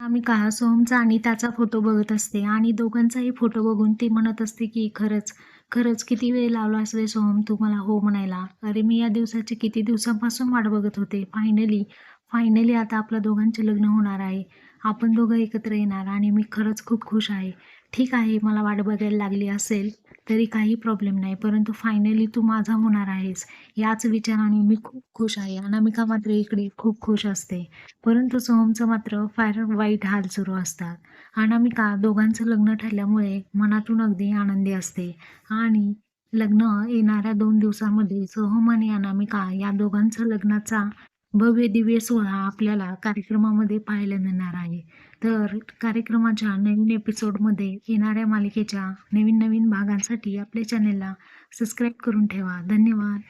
आम्ही का सोहमचा आणि त्याचा फोटो बघत असते आणि दोघांचाही फोटो बघून ती म्हणत असते की खरंच खरंच किती वेळ लावला असेल सोहम तू मला हो म्हणायला. अरे मी या दिवसाची किती दिवसांपासून वाट बघत होते. फायनली फायनली आता आपलं दोघांचे लग्न होणार आहे. आपण दोघं एकत्र येणार आणि मी खरंच खूप खुश आहे. ठीक आहे मला वाट बघायला लागली असेल तरी काही प्रॉब्लेम नाही परंतु फायनली तू माझा होणार आहेस याच विचाराने मी खूप खुश आहे. अनामिका मात्र इकडे खूप खुश असते परंतु सोहमचं मात्र फार वाईट हाल सुरू असतात. अनामिका दोघांचं लग्न ठरल्यामुळे मनातून अगदी आनंदी असते आणि लग्न येणाऱ्या दोन दिवसांमध्ये सोहम आणि अनामिका या दोघांचं लग्नाचा भव्य दिव्य सोहळा आपल्याला कार्यक्रमामध्ये पाहायला मिळणार आहे. तर कार्यक्रमाच्या नवीन एपिसोडमध्ये येणाऱ्या मालिकेच्या नवीन नवीन भागांसाठी आपल्या चॅनेलला सबस्क्राईब करून ठेवा. धन्यवाद.